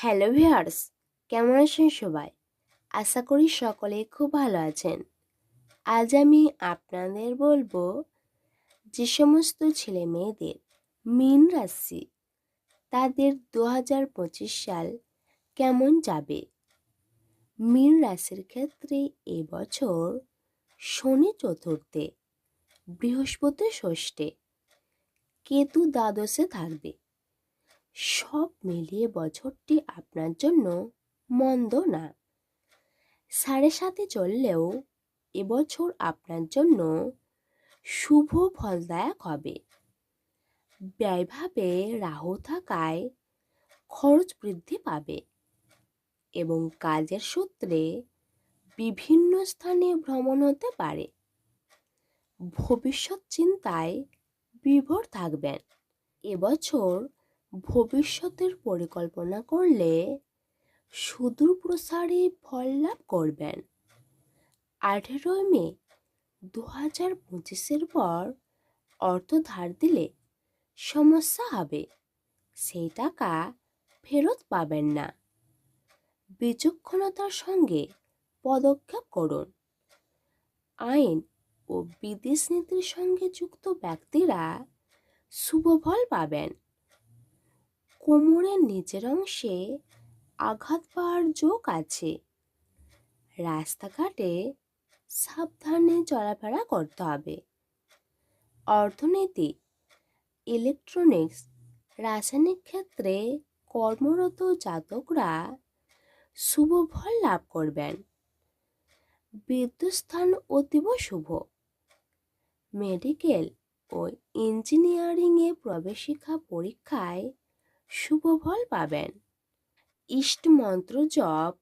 Hello viewers, কেমন আছেন সবাই? আশা করি সকলে খুব ভালো আছেন। আজ আমি আপনাদের বলব যে সমস্ত ছেলে মেয়েদের মীন রাশি, তাদের দু হাজার পঁচিশ সাল কেমন যাবে? মীন রাশির ক্ষেত্রে এবছর শনি চতুর্থে, বৃহস্পতি ষষ্ঠে, কেতু দ্বাদশে থাকবে। সব মিলিয়ে বছরটি আপনার জন্য মন্দ না। সাড়ে সাথে চললেও এবছর আপনার জন্য শুভ ফলদায়ক হবে। ব্যয়ভাবে রাহু থাকায় খরচ বৃদ্ধি পাবে এবং কাজের সূত্রে বিভিন্ন স্থানে ভ্রমণ হতে পারে। ভবিষ্যৎ চিন্তায় বিভোর থাকবেন। এবছর ভবিষ্যতের পরিকল্পনা করলে সুদূর প্রসারী ফল লাভ করবেন। আঠেরোই মে দু হাজার পঁচিশের পর অর্থ ধার দিলে সমস্যা হবে, সেই টাকা ফেরত পাবেন না। বিচক্ষণতার সঙ্গে পদক্ষেপ করুন। আইন ও বিদেশ নীতির সঙ্গে যুক্ত ব্যক্তিরা শুভ ফল পাবেন। কোমরের নিচের অংশে আঘাত পাওয়ার যোগ আছে। রাস্তাঘাটে সাবধানে চলাফেরা করতে হবে। অর্থনীতি ইলেকট্রনিক্স রাসায়নিক ক্ষেত্রে কর্মরত জাতকরা শুভ ফল লাভ করবেন। বিদ্যুৎ স্থান অতীব শুভ। মেডিকেল ও ইঞ্জিনিয়ারিংয়ে প্রবেশিক্ষা পরীক্ষায় শুভ ফল পাবেন। ইষ্ট মন্ত্র জপ,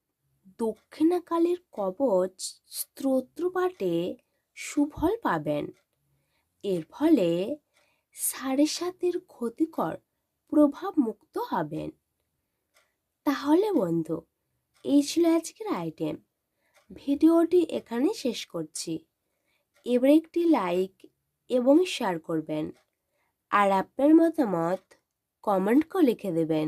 দক্ষিণাকালের কবচ স্তোত্রপাঠে সুফল পাবেন। এর ফলে সাড়ে সাতের ক্ষতিকর প্রভাব মুক্ত হবেন। তাহলে বন্ধু, এই ছিল আজকের আইটেম ভিডিওটি এখানে শেষ করছি। এবার একটি লাইক এবং শেয়ার করবেন। আর আপনার মতামত কমেন্ট করে লিখে দেবেন।